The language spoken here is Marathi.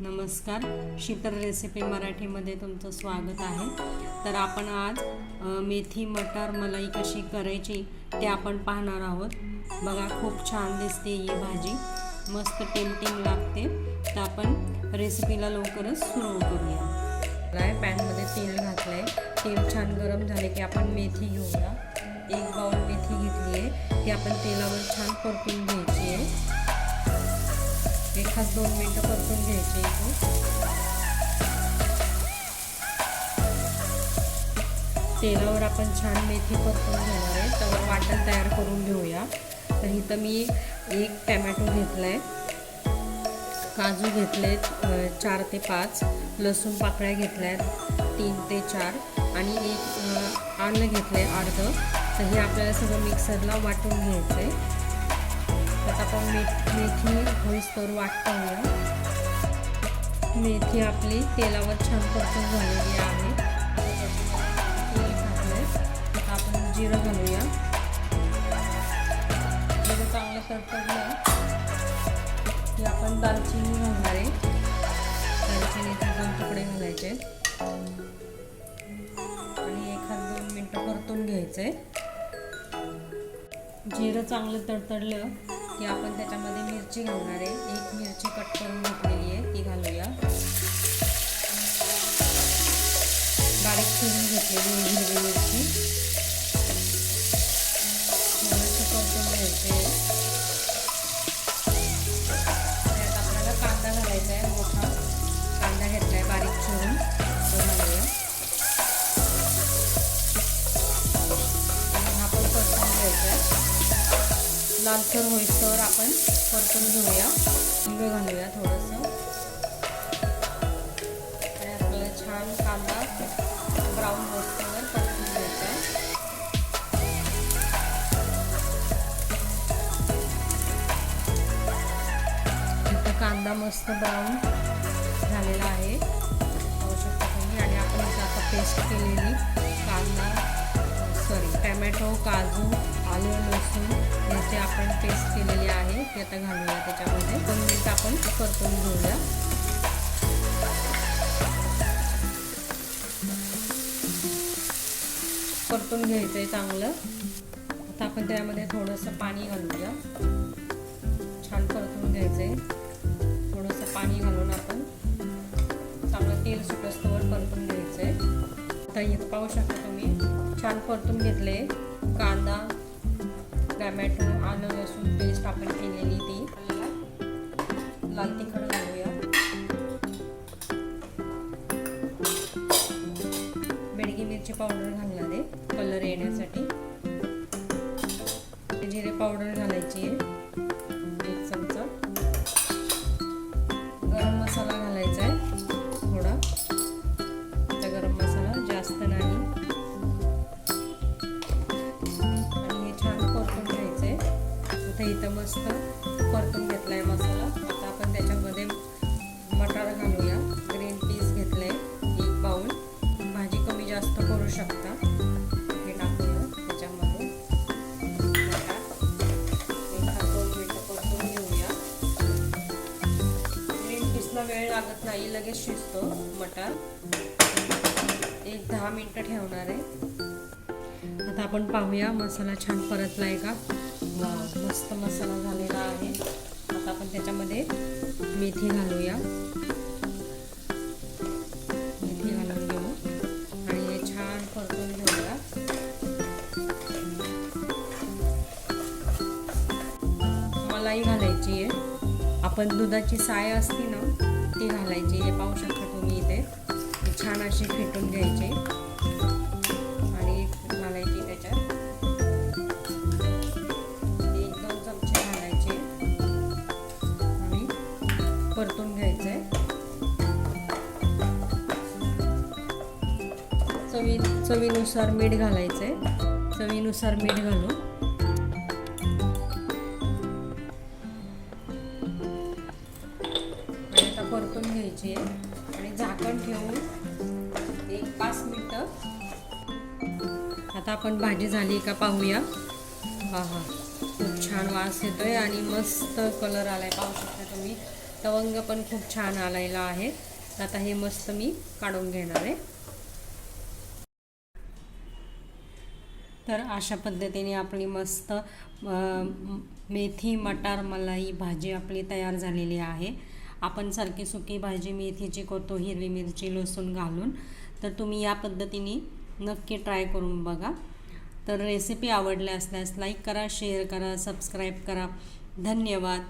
नमस्कार. शीतल रेसिपी मराठीमध्ये तुमचं स्वागत आहे. तर आपण आज मेथी मटार मलाई कशी करायची ते आपण पाहणार आहोत. बघा खूप छान दिसते ही भाजी. मस्त टेमटिंग लागते. तर आपण रेसिपीला लवकरच सुरू करूया. काय पॅनमध्ये तेल घातलं आहे तेल छान गरम झाले की आपण मेथी घेऊया. एक बाउल मेथी घेतली आहे ती आपण तेलावर छान परतून घ्यायची आहे खास दोन मिनटं परतून घ्यायचे इथे. तेलावर आपण छान मेथी परतून घेणार आहे. तर वाटण तयार करून घेऊया. तर इथं मी एक टॅमॅटो घेतला आहे काजू घेतले चार ते पाच. लसूण पाकळ्या घेतल्या आहेत तीन ते चार. आणि एक आलं घेतलं आहे अर्धं. तर हे आपल्याला सगळं मिक्सरला वाटून घ्यायचं आहे आता आपण मे मेथी होईस्तोवर वाटूया मेथी आपली तेलावर छान परतून झालेली आहे. तेल घातलंय आता आपण जिरं घालूया. जिरं चांगलं तडतडलं की आपण दालचिनी घालणार आहे. दालचिनीचे दोन तुकडे घालायचे. आणि एखाद दोन मिनटं परतून घ्यायचं. आहे जिरं चांगलं तडतडलं. की आपण त्याच्यामध्ये मिरची घालणार आहे. एक मिरची कट करून घेतलेली आहे ती घालूया. बारीक चिरून घेतलेली आहे हिरवी मिरची. थोडंसं परतून घ्यायचे आहे. त्यात आपल्याला कांदा घालायचा आहे मोठा कांदा घेतला आहे बारीक चिरून. तो घालूया. आणि हा पण परतून घ्यायचा आहे. लालसर होईसर आपण परतून घेऊया. हिंग घालूया थोडंसं. आणि आपल्याला छान कांदा ब्राऊन होईस्तोवर परतून घ्यायचा आहे. इथं कांदा मस्त ब्राऊन झालेला आहे. पाहू शकता तुम्ही आणि आपण इथं आता पेस्ट केलेली कांदा सॉरी टॅमॅटो काजू आलं लसूण याची आपण पेस्ट केलेली आहे ती आता घालूया त्याच्यामध्ये. दोन मिनिट आपण परतून घेऊया. परतून घ्यायचं आहे चांगलं. आता आपण त्यामध्ये थोडंसं पाणी घालूया. छान परतून घ्यायचं आहे थोडंसं पाणी घालून आपण चांगलं तेल सुटस्तवर परतून घ्यायचं आहे आता इथं पाहू शकता तुम्ही छान परतून घेतले टमॅटो आलं लसूण पेस्ट आपण केलेली ती. लाल तिखट घालूया. बेडगी मिरची पावडर घालणार आहे कलर येण्यासाठी. जिरे पावडर घालायची आहे एक चमचा. गरम मसाला घालायचा आहे. आता इथं मस्त परतून घेतला आहे मसाला. आता आपण त्याच्यामध्ये मटार घालूया. ग्रीन पीस घेतलं आहे एक बाऊल भाजी कमी जास्त करू शकता. हे टाकूया त्याच्यामध्ये मटार. दोन मिनटं परतून घेऊया. ग्रीन पीसला वेळ लागत नाही लगेच शिजतो मटार. एक दहा मिनटं ठेवणार आहे. आता आपण पाहूया मसाला छान परतला आहे का? मस्त मसाला झालेला आहे. आता आपण त्याच्यामध्ये मेथी घालूया. मेथी घालून घेऊ. आणि हे छान परतून घेऊया. मलाई घालायची आहे. आपण दुधाची साय असती ना ती घालायची. हे पाहू शकता तुम्ही इथे. छान अशी फेटून घ्यायची. चवीनुसार मीठ घालायचं आहे चवीनुसार मीठ घालू आणि आता परतून घ्यायची आहे. आणि झाकण ठेवून एक पाच मिनटं. आता आपण भाजी झाली का पाहूया. हा हा. खूप छान वास येतोय आणि मस्त कलर आलाय. पाहू शकता तुम्ही. तवंग पण खूप छान आलेला आहे. आता हे मस्त मी काढून घेणार आहे. तर अशा पद्धतीने आपली मस्त मेथी मटार मलाई भाजी आपली तयार झालेली आहे. आपण सारखी सुकी भाजी मेथीची करतो हिरवी मिरची लसूण घालून. तर तुम्ही या पद्धतीने नक्की ट्राय करून बघा. तर रेसिपी आवडल्या असल्यास लाईक करा शेअर करा सबस्क्राईब करा. धन्यवाद.